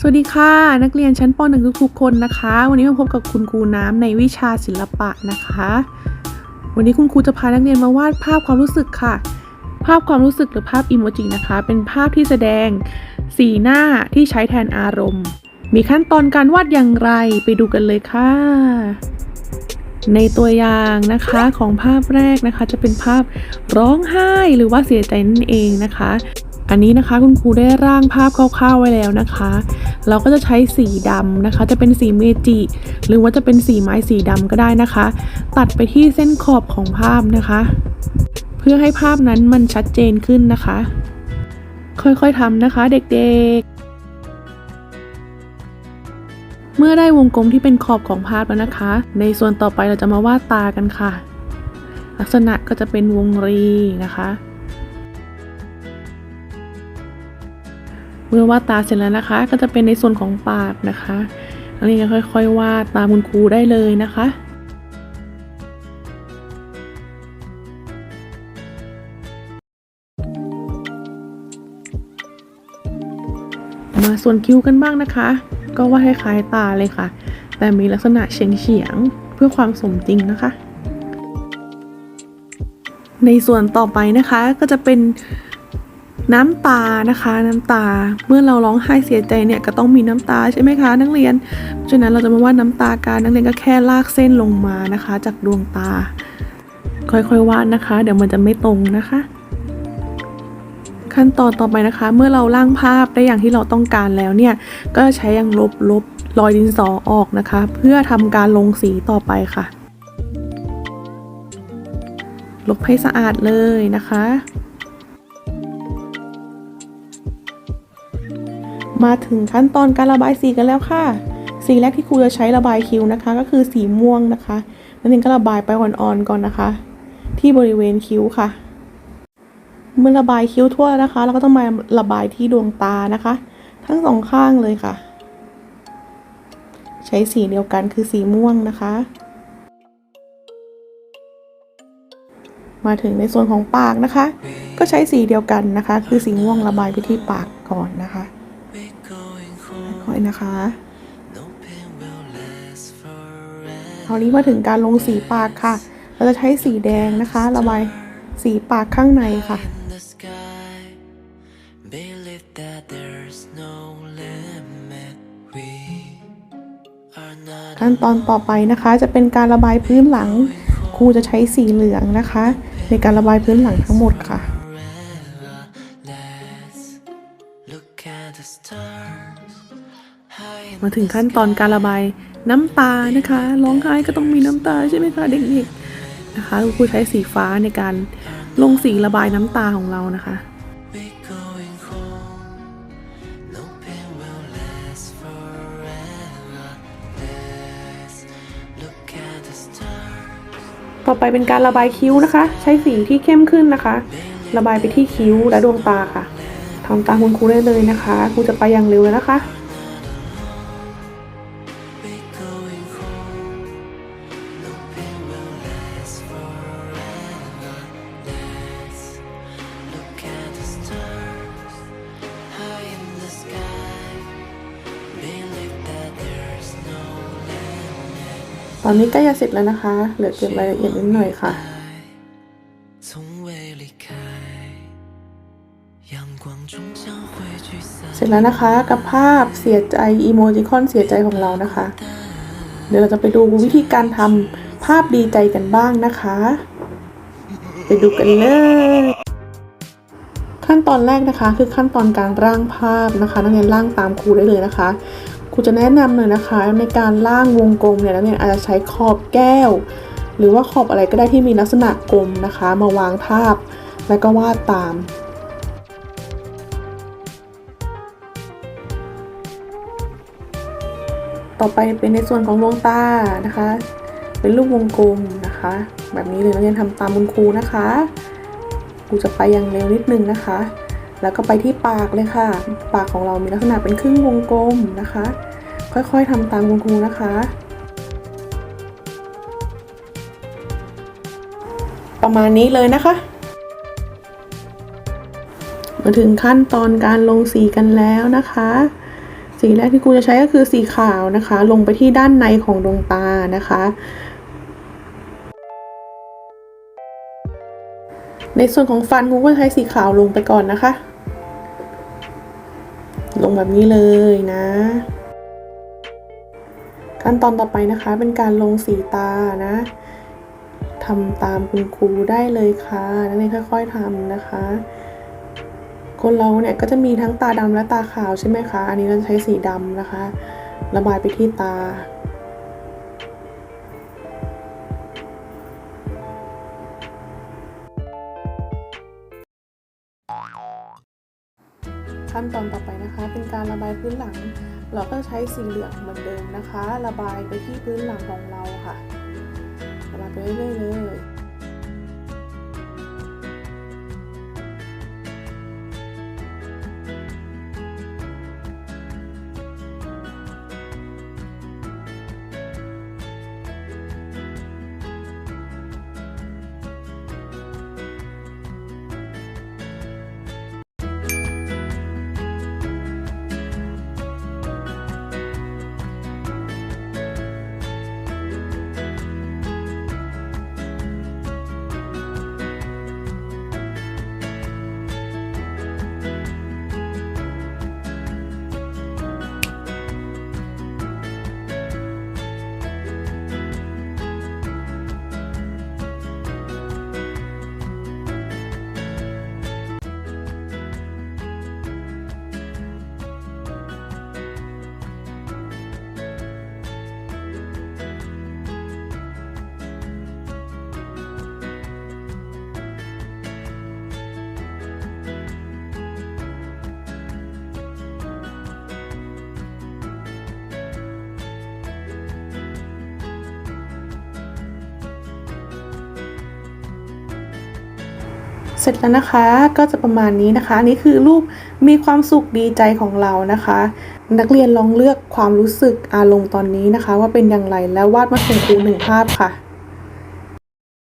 สวัสดีค่ะ นักเรียนชั้นป .1 ทุกๆคนนะคะ วันนี้มาพบกับคุณครูน้ำในวิชาศิลปะนะคะ วันนี้คุณครูจะพานักเรียนมาวาดภาพความรู้สึกค่ะ ภาพความรู้สึกหรือภาพอิโมจินะคะ เป็นภาพที่แสดงสีหน้าที่ใช้แทนอารมณ์ มีขั้นตอนการวาดอย่างไรไปดูกันเลยค่ะ ในตัวอย่างนะคะของภาพแรกนะคะ จะเป็นภาพร้องไห้หรือว่าเสียใจนั่นเองนะคะ อันนี้นะคะคุณครูได้ร่างภาพคร่าวๆไว้แล้วนะคะ เราก็จะใช้สีดำนะคะ จะเป็นสีเมจิ หรือว่าจะเป็นสีไม้สีดำก็ได้นะคะ ตัดไปที่เส้นขอบของภาพนะคะ เพื่อให้ภาพนั้นมันชัดเจนขึ้นนะคะ ค่อยๆทำนะคะเด็กๆเมื่อได้วงกลมที่เป็นขอบของภาพแล้วนะคะ ในส่วนต่อไปเราจะมาวาดตากันค่ะ ลักษณะก็จะเป็นวงรีนะคะ มื่อวาดตาเสร็จแล้วนะคะ ก็จะเป็นในส่วนของปากนะคะนักเรียนก็ค่อยๆวาดตามคุณครูได้เลยนะคะมาส่วนคิ้วกันบ้างนะคะ ก็วาดคล้ายๆตาเลยค่ะ แต่มีลักษณะเฉียงๆเพื่อความสมจริงนะคะ ในส่วนต่อไปนะคะก็จะเป็น น้ำตานะคะ น้ำตาเมื่อเราร้องไห้เสียใจเนี่ยก็ต้องมีน้ำตาใช่ไหมคะนักเรียนเพราะฉะนั้นเราจะมาวาดน้ำตากันนักเรียนก็แค่ลากเส้นลงมานะคะ จากดวงตา ค่อยๆวาดนะคะ เดี๋ยวมันจะไม่ตรงนะคะ ขั้นตอนต่อไปนะคะ เมื่อเราร่างภาพได้อย่างที่เราต้องการแล้วเนี่ยก็ใช้ยางลบลบรอยดินสอออกนะคะ เพื่อทำการลงสีต่อไปค่ะ ลบให้สะอาดเลยนะคะ มาถึงขั้นตอนการระบายสีกันแล้วค่ะ สีแรกที่ครูจะใช้ระบายคิ้วนะคะ ก็คือสีม่วงนะคะนั่นเองก็ระบายไปอ่อนๆก่อนนะคะ ที่บริเวณคิ้วค่ะ เมื่อระบายคิ้วทั่วแล้วนะคะ เราก็ต้องมาระบายที่ดวงตานะคะ ทั้งสองข้างเลยค่ะ ใช้สีเดียวกันคือสีม่วงนะคะ มาถึงในส่วนของปากนะคะ ก็ใช้สีเดียวกันนะคะ คือสีม่วงระบายไปที่ปากก่อนนะคะ ค่อยๆนะคะคราวนี้มาถึงการลงสีปากค่ะ เราจะใช้สีแดงนะคะ ระบายสีปากข้างในค่ะ in the sky. Believe that there's no limit. We are not ขั้นตอนต่อไปนะคะจะเป็นการระบายพื้นหลัง ครูจะใช้สีเหลืองนะคะ ในการระบายพื้นหลังทั้งหมดค่ะ forever. Let's look at the stars. มาถึงขั้นตอนการระบายน้ำตานะคะร้องไห้ก็ต้องมีน้ำตาใช่ไหมคะเด็กๆนะคะครูใช้สีฟ้าในการลงสีระบายน้ำตาของเรานะคะต่อไปเป็นการระบายคิ้วนะคะ ใช้สีที่เข้มขึ้นนะคะ ระบายไปที่คิ้วและดวงตาค่ะทำตามคุณครูได้เลยนะคะครูจะไปอย่างเร็วเลยนะคะ ตอนนี้ใกล้จะเสร็จแล้วนะคะ เหลือเก็บรายละเอียดนิดหน่อยค่ะเสร็จแล้วนะคะกับภาพเสียใจอีโมจิคอนเสียใจของเรานะคะ เดี๋ยวเราจะไปดูวิธีการทำภาพดีใจกันบ้างนะคะ ไปดูกันเลย ขั้นตอนแรกนะคะ คือขั้นตอนการร่างภาพนะคะ นักเรียนร่างตามครูได้เลยนะคะ ครูจะแนะนำเลยนะคะ ในการร่างวงกลมเนี่ยนักเรียนอาจจะใช้ขอบแก้ว หรือว่าขอบอะไรก็ได้ที่มีลักษณะกลมนะคะ มาวางทาบ แล้วก็วาดตามต่อไปเป็นในส่วนของดวงตานะคะ เป็นรูปวงกลมนะคะ แบบนี้เลยนักเรียนทำตามคุณครูนะคะครูจะไปอย่างเร็วนิดนึงนะคะ แล้วก็ไปที่ปากเลยค่ะ ปากของเรามีลักษณะเป็นครึ่งวงกลมนะคะ ค่อยๆทำตามคุณครูนะคะ ประมาณนี้เลยนะคะ มาถึงขั้นตอนการลงสีกันแล้วนะคะ สีแรกที่ครูจะใช้ก็คือสีขาวนะคะ ลงไปที่ด้านในของดวงตานะคะในส่วนของฟันครูก็ใช้สีขาวลงไปก่อนนะคะ ลงแบบนี้เลยนะ ขั้นตอนต่อไปนะคะ เป็นการลงสีตานะทำตามคุณครูได้เลยค่ะนักเรียนค่อย ๆทำนะคะ คนเราเนี่ยก็จะมีทั้งตาดำและตาขาวใช่ไหมคะ อันนี้เราใช้สีดำนะคะ ระบายไปที่ตา เราก็ใช้สีเหลืองเหมือนเดิมนะคะ ระบายไปที่พื้นหลังของเราค่ะ ระบายไปเรื่อยๆเลย เสร็จแล้วนะคะก็จะประมาณนี้นะคะนนี่คือรูปมีความสุขดีใจของเรานะคะ นักเรียนลองเลือกความรู้สึกอารมณ์ตอนนี้นะคะ ว่าเป็นอย่างไรแล้ววาดมาส่งครูหนึ่งภาพค่ะ